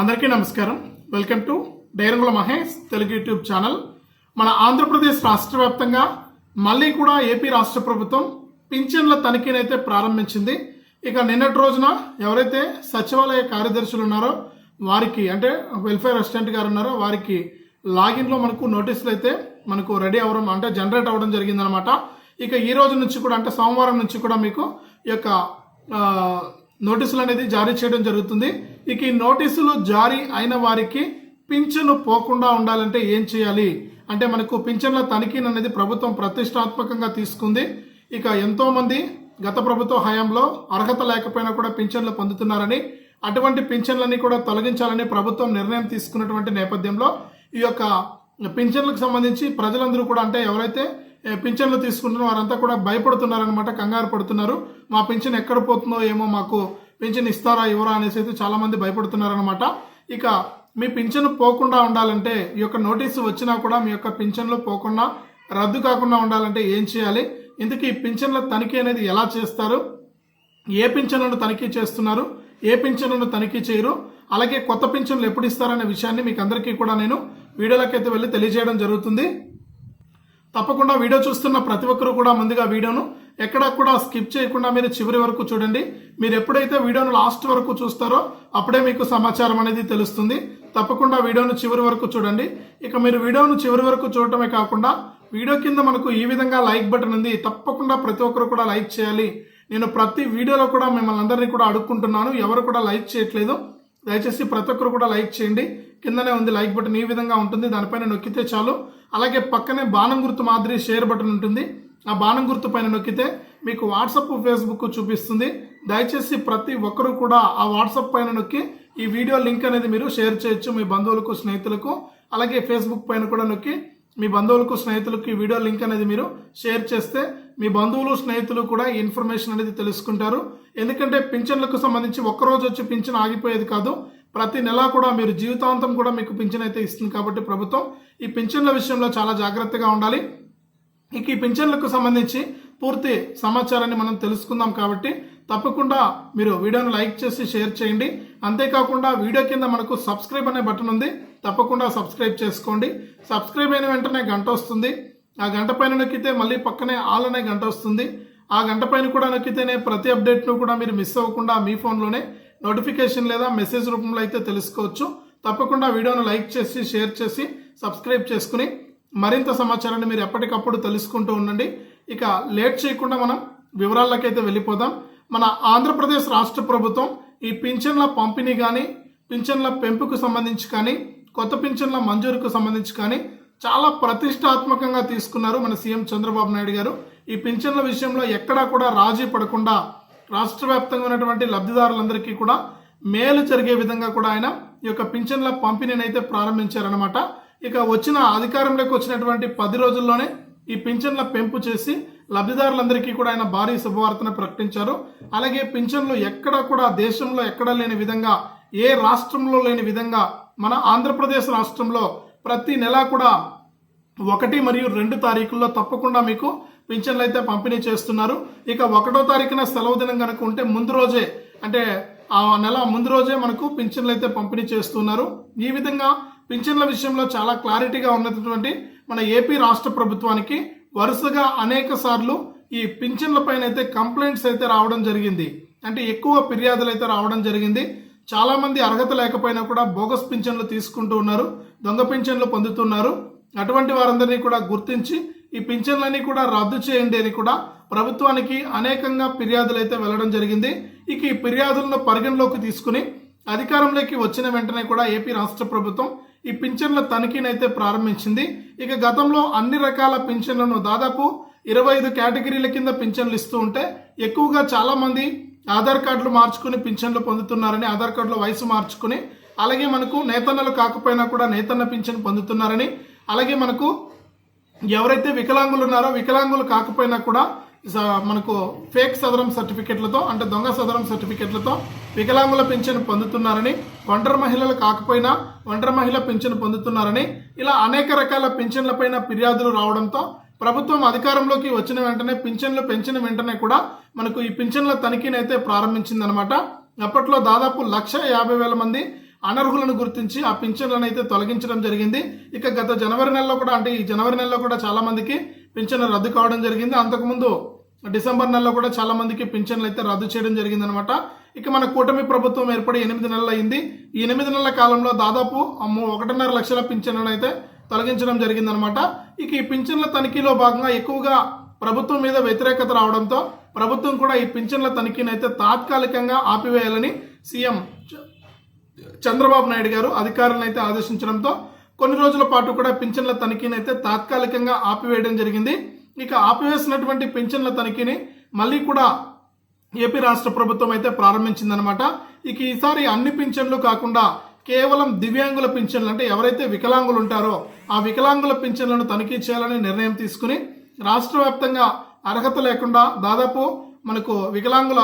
అందరికీ నమస్కారం. Welcome to Dairangula Mahesh Telugu YouTube channel. మన ఆంధ్రప్రదేశ్ రాష్ట్ర వ్యాప్తంగా మళ్ళీ కూడా ఏపీ రాష్ట్ర ప్రభుత్వం పింఛన్ల తనిఖీనైతే ప్రారంభించింది. ఇక నిన్నటి రోజున ఎవరైతే సచివాలయ కార్యదర్శులు ఉన్నారో వారికి అంటే వెల్ఫేర్ అసిస్టెంట్ గారు ఉన్నారో వారికి లాగిన్లో మనకు నోటీసులు అయితే మనకు రెడీ అవ్వడం అంటే జనరేట్ అవ్వడం జరిగిందనమాట ఇక ఈ రోజు నుంచి కూడా అంటే సోమవారం నుంచి కూడా మీకు ఈ యొక్క నోటీసులు అనేది జారీ చేయడం జరుగుతుంది. ఇక ఈ నోటీసులు జారీ అయిన వారికి పింఛను పోకుండా ఉండాలంటే ఏం చేయాలి? అంటే మనకు పింఛన్ల తనిఖీని అనేది ప్రభుత్వం ప్రతిష్టాత్మకంగా తీసుకుంది. ఇక ఎంతోమంది గత ప్రభుత్వ హయాంలో అర్హత లేకపోయినా కూడా పింఛన్లు పొందుతున్నారని అటువంటి పింఛన్లన్నీ కూడా తొలగించాలని ప్రభుత్వం నిర్ణయం తీసుకున్నటువంటి నేపథ్యంలో ఈ యొక్క పింఛన్లకు సంబంధించి ప్రజలందరూ కూడా అంటే ఎవరైతే పింఛన్లు తీసుకుంటున్న వారంతా కూడా భయపడుతున్నారనమాట కంగారు పడుతున్నారు. మా పింఛన్ ఎక్కడ పోతుందో ఏమో మాకు పింఛన్ ఇస్తారా ఇవ్వరా అనేసి అయితే చాలామంది భయపడుతున్నారనమాట ఇక మీ పింఛన్ పోకుండా ఉండాలంటే ఈ యొక్క నోటీసు వచ్చినా కూడా మీ యొక్క పింఛన్లు పోకుండా రద్దు కాకుండా ఉండాలంటే ఏం చేయాలి? ఇందుకు ఈ పింఛన్ల తనిఖీ అనేది ఎలా చేస్తారు? ఏ పింఛన్లను తనిఖీ చేస్తున్నారు? ఏ పింఛన్లను తనిఖీ చేయరు? అలాగే కొత్త పింఛన్లు ఎప్పుడు ఇస్తారనే విషయాన్ని మీకు అందరికీ కూడా నేను వీడియోలకైతే వెళ్ళి తెలియజేయడం జరుగుతుంది. తప్పకుండా వీడియో చూస్తున్న ప్రతి ఒక్కరు కూడా ముందుగా వీడియోను ఎక్కడా కూడా స్కిప్ చేయకుండా మీరు చివరి వరకు చూడండి. మీరు ఎప్పుడైతే వీడియోను లాస్ట్ వరకు చూస్తారో అప్పుడే మీకు సమాచారం అనేది తెలుస్తుంది. తప్పకుండా వీడియోను చివరి వరకు చూడండి. ఇక మీరు వీడియోను చివరి వరకు చూడటమే కాకుండా వీడియో కింద మనకు ఈ విధంగా లైక్ బటన్ ఉంది. తప్పకుండా ప్రతి ఒక్కరు కూడా లైక్ చేయాలి. నేను ప్రతి వీడియోలో కూడా మిమ్మల్ని అందరినీ కూడా అడుక్కుంటున్నాను. ఎవరు కూడా లైక్ చేయట్లేదు. దయచేసి ప్రతి ఒక్కరు కూడా లైక్ చేయండి. కిందనే ఉంది లైక్ బటన్ ఈ విధంగా ఉంటుంది. దానిపైన నొక్కితే చాలు. అలాగే పక్కనే బాణం గుర్తు మాదిరి షేర్ బటన్ ఉంటుంది. ఆ బాణం గుర్తు పైన నొక్కితే మీకు వాట్సప్ ఫేస్బుక్ చూపిస్తుంది. దయచేసి ప్రతి ఒక్కరు కూడా ఆ వాట్సాప్ పైన నొక్కి ఈ వీడియో లింక్ అనేది మీరు షేర్ చేయొచ్చు మీ బంధువులకు స్నేహితులకు. అలాగే ఫేస్బుక్ పైన కూడా నొక్కి మీ బంధువులకు స్నేహితులకు ఈ వీడియో లింక్ అనేది మీరు షేర్ చేస్తే మీ బంధువులు స్నేహితులు కూడా ఈ ఇన్ఫర్మేషన్ అనేది తెలుసుకుంటారు. ఎందుకంటే పింఛన్లకు సంబంధించి ఒక్కరోజు వచ్చి పింఛన్ ఆగిపోయేది కాదు. ప్రతి నెల కూడా మీరు జీవితాంతం కూడా మీకు పింఛన్ అయితే ఇస్తుంది కాబట్టి ప్రభుత్వం ఈ పింఛన్ల విషయంలో చాలా జాగ్రత్తగా ఉండాలి. ఇక ఈ పింఛన్లకు సంబంధించి పూర్తి సమాచారాన్ని మనం తెలుసుకుందాం కాబట్టి తప్పకుండా మీరు వీడియోను లైక్ చేసి షేర్ చేయండి. అంతేకాకుండా వీడియో కింద మనకు సబ్స్క్రైబ్ అనే బటన్ ఉంది. తప్పకుండా సబ్స్క్రైబ్ చేసుకోండి. సబ్స్క్రైబ్ అయిన వెంటనే గంట వస్తుంది. ఆ గంట పైన నొక్కితే మళ్ళీ పక్కనే ఆల్ అనే గంట వస్తుంది. ఆ గంట పైన కూడా నొక్కితేనే ప్రతి అప్డేట్ను కూడా మీరు మిస్ అవ్వకుండా మీ ఫోన్లోనే నోటిఫికేషన్ లేదా మెసేజ్ రూపంలో అయితే తెలుసుకోవచ్చు. తప్పకుండా వీడియోను లైక్ చేసి షేర్ చేసి సబ్స్క్రైబ్ చేసుకుని మరింత సమాచారాన్ని మీరు ఎప్పటికప్పుడు తెలుసుకుంటూ ఉండండి. ఇక లేట్ చేయకుండా మనం వివరాలకైతే వెళ్ళిపోదాం. మన ఆంధ్రప్రదేశ్ రాష్ట్ర ప్రభుత్వం ఈ పింఛన్ల పంపిణీ కానీ పింఛన్ల పెంపుకు సంబంధించి కానీ కొత్త పింఛన్ల మంజూరుకు సంబంధించి కానీ చాలా ప్రతిష్టాత్మకంగా తీసుకున్నారు మన సీఎం చంద్రబాబు నాయుడు గారు. ఈ పింఛన్ల విషయంలో ఎక్కడా కూడా రాజీ పడకుండా రాష్ట్ర వ్యాప్తంగా ఉన్నటువంటి లబ్ధిదారులందరికీ కూడా మేలు జరిగే విధంగా కూడా ఆయన ఈ యొక్క పింఛన్ల పంపిణీని అయితే ప్రారంభించారనమాట ఇక వచ్చిన అధికారంలోకి వచ్చినటువంటి పది రోజుల్లోనే ఈ పింఛన్ల పెంపు చేసి లబ్ధిదారులందరికీ కూడా ఆయన భారీ శుభవార్తను ప్రకటించారు. అలాగే పింఛన్లు ఎక్కడా కూడా దేశంలో ఎక్కడా లేని విధంగా ఏ రాష్ట్రంలో లేని విధంగా మన ఆంధ్రప్రదేశ్ రాష్ట్రంలో ప్రతి నెల కూడా ఒకటి మరియు రెండు తారీఖుల్లో తప్పకుండా మీకు పింఛన్లు అయితే పంపిణీ చేస్తున్నారు. ఇక ఒకటో తారీఖున సెలవు దినం కనుక ఉంటే ముందు రోజే అంటే ఆ నెల ముందు రోజే మనకు పింఛన్లు అయితే పంపిణీ చేస్తున్నారు. ఈ విధంగా పింఛన్ల విషయంలో చాలా క్లారిటీగా ఉన్నటువంటి మన ఏపీ రాష్ట్ర ప్రభుత్వానికి వరుసగా అనేక సార్లు ఈ పింఛన్ల పైన అయితే కంప్లైంట్స్ అయితే రావడం జరిగింది. అంటే ఎక్కువ ఫిర్యాదులు అయితే రావడం జరిగింది. చాలామంది అర్హత లేకపోయినా కూడా బోగస్ పింఛన్లు తీసుకుంటూ ఉన్నారు దొంగ పింఛన్లు పొందుతున్నారు. అటువంటి వారందరినీ కూడా గుర్తించి ఈ పింఛన్లన్నీ కూడా రద్దు చేయండి అని కూడా ప్రభుత్వానికి అనేకంగా ఫిర్యాదులు అయితే వెళ్ళడం జరిగింది. ఇక ఈ ఫిర్యాదులను పరిగణలోకి తీసుకుని అధికారంలోకి వచ్చిన వెంటనే కూడా ఏపీ రాష్ట్ర ప్రభుత్వం ఈ పింఛన్ల తనిఖీనైతే ప్రారంభించింది. ఇక గతంలో అన్ని రకాల పింఛన్లను దాదాపు ఇరవై ఐదు కేటగిరీల కింద పింఛన్లు ఇస్తూ ఉంటే ఎక్కువగా చాలామంది ఆధార్ కార్డులు మార్చుకుని పింఛన్లు పొందుతున్నారని ఆధార్ కార్డులో వయసు మార్చుకుని అలాగే మనకు నేతన్నలు కాకపోయినా కూడా నేతన్న పింఛన్ పొందుతున్నారని అలాగే మనకు ఎవరైతే వికలాంగులు ఉన్నారో వికలాంగులు కాకపోయినా కూడా స- మనకు ఫేక్ సదరం సర్టిఫికెట్లతో అంటే దొంగ సదరం సర్టిఫికెట్లతో వికలాంగుల పింఛను పొందుతున్నారని ఒంటరి మహిళలు కాకపోయినా ఒంటరి మహిళ పింఛను పొందుతున్నారని ఇలా అనేక రకాల పింఛన్లపైన ఫిర్యాదులు రావడంతో ప్రభుత్వం అధికారంలోకి వచ్చిన వెంటనే పింఛన్లు పెంచిన వెంటనే కూడా మనకు ఈ పింఛన్ల తనిఖీని అయితే ప్రారంభించిందనమాట అప్పట్లో దాదాపు లక్ష యాభై వేల మంది అనర్హులను గుర్తించి ఆ పింఛన్లను అయితే తొలగించడం జరిగింది. ఇక గత జనవరి నెలలో కూడా అంటే ఈ జనవరి నెలలో కూడా చాలా మందికి పింఛన్లు రద్దు కావడం జరిగింది. అంతకుముందు డిసెంబర్ నెలలో కూడా చాలా మందికి పింఛన్లు అయితే రద్దు చేయడం జరిగింది అనమాట ఇక మన కూటమి ప్రభుత్వం ఏర్పడి ఎనిమిది నెలలు అయింది ఈ ఎనిమిది నెలల కాలంలో దాదాపు అమ్మో ఒకటిన్నర లక్షల పింఛన్లను అయితే తొలగించడం జరిగిందనమాట. ఇక ఈ పింఛన్ల తనిఖీలో భాగంగా ఎక్కువగా ప్రభుత్వం మీద వ్యతిరేకత రావడంతో ప్రభుత్వం కూడా ఈ పింఛన్ల తనిఖీని అయితే తాత్కాలికంగా ఆపివేయాలని సీఎం చ- చంద్రబాబు నాయుడు గారు అధికారులను అయితే ఆదేశించడంతో కొన్ని రోజుల పాటు కూడా పింఛన్ల తనిఖీని అయితే తాత్కాలికంగా ఆపివేయడం జరిగింది. ఇక ఆపివేసినటువంటి పింఛన్ల తనిఖీని మళ్ళీ కూడా ఏపీ రాష్ట్ర ప్రభుత్వం అయితే ప్రారంభించిందనమాట. ఇక ఈసారి అన్ని పింఛన్లు కాకుండా కేవలం దివ్యాంగుల పింఛన్లు అంటే ఎవరైతే వికలాంగులు ఉంటారో ఆ వికలాంగుల పింఛన్లను తనిఖీ చేయాలని నిర్ణయం తీసుకుని రాష్ట్ర వ్యాప్తంగా అర్హత లేకుండా దాదాపు మనకు వికలాంగుల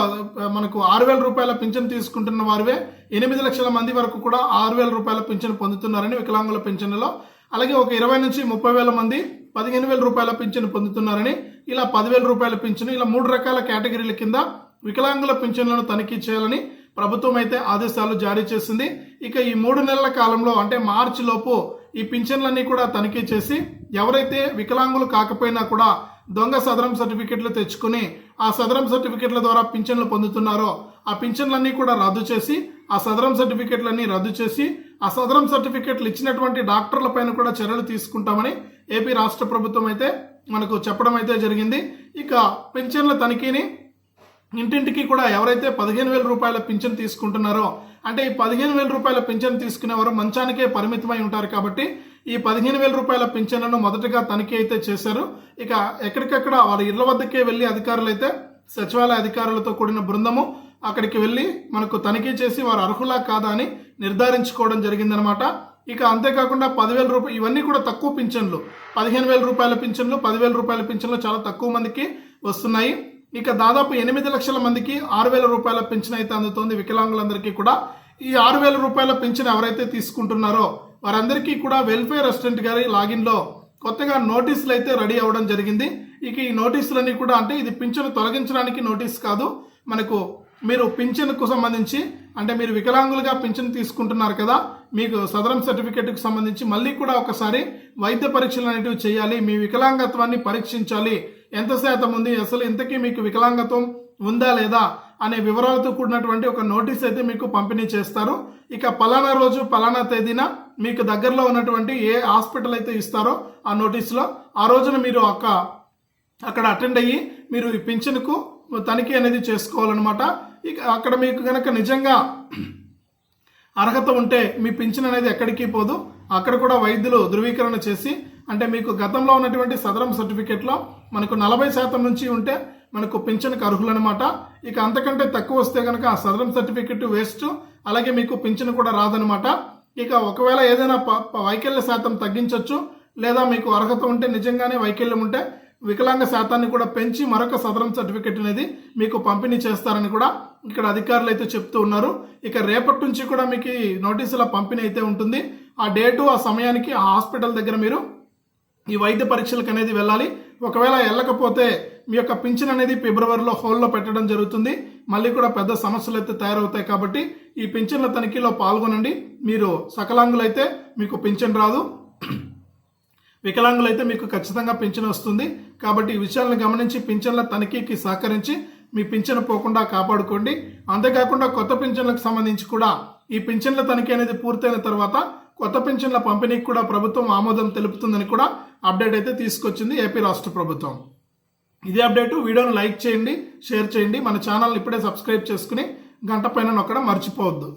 మనకు ఆరు వేల రూపాయల పింఛన్ తీసుకుంటున్న వారివే ఎనిమిది లక్షల మంది వరకు కూడా ఆరు వేల రూపాయల పింఛన్ పొందుతున్నారని వికలాంగుల పింఛన్లలో అలాగే ఒక ఇరవై నుంచి ముప్పై వేల మంది పదిహేను వేల రూపాయల పింఛన్ పొందుతున్నారని ఇలా పదివేల రూపాయల పింఛను ఇలా మూడు రకాల కేటగిరీల కింద వికలాంగుల పింఛన్లను తనిఖీ చేయాలని ప్రభుత్వం అయితే ఆదేశాలు జారీ చేసింది. ఇక ఈ మూడు నెలల కాలంలో అంటే మార్చి లోపు ఈ పింఛన్లన్నీ కూడా తనిఖీ చేసి ఎవరైతే వికలాంగులు కాకపోయినా కూడా దొంగ సదరం సర్టిఫికెట్లు తెచ్చుకుని ఆ సదరం సర్టిఫికెట్ల ద్వారా పింఛన్లు పొందుతున్నారో ఆ పింఛన్లన్నీ కూడా రద్దు చేసి ఆ సదరం సర్టిఫికెట్లన్నీ రద్దు చేసి ఆ సదరం సర్టిఫికెట్లు ఇచ్చినటువంటి డాక్టర్ల పైన కూడా చర్యలు తీసుకుంటామని ఏపీ రాష్ట్ర ప్రభుత్వం అయితే మనకు చెప్పడం అయితే జరిగింది. ఇక పింఛన్ల తనిఖీని ఇంటింటికి కూడా ఎవరైతే పదిహేను వేల రూపాయల పింఛన్ తీసుకుంటున్నారో అంటే ఈ పదిహేను వేల రూపాయల పింఛన్ తీసుకునేవారు మంచానికే పరిమితమై ఉంటారు కాబట్టి ఈ పదిహేను వేల రూపాయల పింఛన్లను మొదటగా తనిఖీ అయితే చేశారు. ఇక ఎక్కడికక్కడ వాళ్ళ ఇళ్ళ వద్దకే వెళ్ళి అధికారులు అయితే సచివాలయ అధికారులతో కూడిన బృందము అక్కడికి వెళ్ళి మనకు తనిఖీ చేసి వారు అర్హులా కాదా అని నిర్ధారించుకోవడం జరిగిందనమాట ఇక అంతేకాకుండా పదివేల రూపాయలు ఇవన్నీ కూడా తక్కువ పింఛన్లు. పదిహేను వేల రూపాయల పింఛన్లు పదివేల రూపాయల పింఛన్లు చాలా తక్కువ మందికి వస్తున్నాయి. ఇక దాదాపు ఎనిమిది లక్షల మందికి ఆరు వేల రూపాయల పెన్షన్ అయితే అందుతోంది వికలాంగులందరికీ కూడా. ఈ ఆరు వేల రూపాయల పెన్షన్ ఎవరైతే తీసుకుంటున్నారో వారందరికీ కూడా వెల్ఫేర్ రెసిడెంట్ గారి లాగిన్లో కొత్తగా నోటీసులు అయితే రెడీ అవ్వడం జరిగింది. ఇక ఈ నోటీసులన్నీ కూడా అంటే ఇది పింఛను తొలగించడానికి నోటీస్ కాదు. మనకు మీరు పింఛన్కు సంబంధించి అంటే మీరు వికలాంగులుగా పింఛన్ తీసుకుంటున్నారు కదా మీకు సదరం సర్టిఫికేట్కు సంబంధించి మళ్ళీ కూడా ఒకసారి వైద్య పరీక్షలు అనేటివి చేయాలి మీ వికలాంగత్వాన్ని పరీక్షించాలి ఎంత శాతం ఉంది? అసలు ఇంతకీ మీకు వికలాంగత్వం ఉందా లేదా? అనే వివరాలతో కూడినటువంటి ఒక నోటీస్ అయితే మీకు పంపిణీ చేస్తారు. ఇక పలానా రోజు పలానా తేదీన మీకు దగ్గరలో ఉన్నటువంటి ఏ హాస్పిటల్ అయితే ఇస్తారో ఆ నోటీస్లో ఆ రోజున మీరు ఒక అక్కడ అటెండ్ అయ్యి మీరు ఈ పింఛన్కు తనిఖీ అనేది చేసుకోవాలన్నమాట. ఇక అక్కడ మీకు కనుక నిజంగా అర్హత ఉంటే మీ పింఛన్ అనేది ఎక్కడికి పోదు. అక్కడ కూడా వైద్యులు ధృవీకరణ చేసి అంటే మీకు గతంలో ఉన్నటువంటి సదరం సర్టిఫికేట్లో మనకు నలభై శాతం నుంచి ఉంటే మనకు పింఛన్కి అర్హులనమాట ఇక అంతకంటే తక్కువ వస్తే కనుక ఆ సదరం సర్టిఫికెట్ వేస్ట్ అలాగే మీకు పింఛన్ కూడా రాదనమాట ఇక ఒకవేళ ఏదైనా ప- వైకల్య శాతం తగ్గించవచ్చు లేదా మీకు అర్హత ఉంటే నిజంగానే వైకల్యం ఉంటే వికలాంగ శాతాన్ని కూడా పెంచి మరొక సదరం సర్టిఫికెట్ అనేది మీకు పంపిణీ చేస్తారని కూడా ఇక్కడ అధికారులు అయితే చెప్తూ ఉన్నారు. ఇక రేపటి నుంచి కూడా మీకు నోటీసుల పంపిణీ అయితే ఉంటుంది. ఆ డేటు ఆ సమయానికి ఆ హాస్పిటల్ దగ్గర మీరు ఈ వైద్య పరీక్షలకు అనేది వెళ్ళాలి. ఒకవేళ వెళ్ళకపోతే మీ యొక్క పింఛన్ అనేది ఫిబ్రవరిలో హోల్లో పెట్టడం జరుగుతుంది. మళ్ళీ కూడా పెద్ద సమస్యలు అయితే తయారవుతాయి కాబట్టి ఈ పింఛన్ల తనిఖీలో పాల్గొనండి. మీరు సకలాంగులైతే మీకు పింఛన్ రాదు. వికలాంగులైతే మీకు ఖచ్చితంగా పింఛన్ వస్తుంది. కాబట్టి ఈ విషయాలను గమనించి పింఛన్ల తనిఖీకి సహకరించి మీ పింఛన్ పోకుండా కాపాడుకోండి. అంతేకాకుండా కొత్త పింఛన్లకు సంబంధించి కూడా ఈ పింఛన్ల తనిఖీ అనేది పూర్తయిన తర్వాత కొత్త పింఛన్ల పంపిణీకి కూడా ప్రభుత్వం ఆమోదం తెలుపుతుందని కూడా అప్డేట్ అయితే తీసుకొచ్చింది ఏపీ రాష్ట్ర ప్రభుత్వం. ఇదే అప్డేటు వీడియోను లైక్ చేయండి షేర్ చేయండి మన ఛానల్ని ఇప్పుడే సబ్స్క్రైబ్ చేసుకుని గంట పైన నొక్కడం మర్చిపోవద్దు.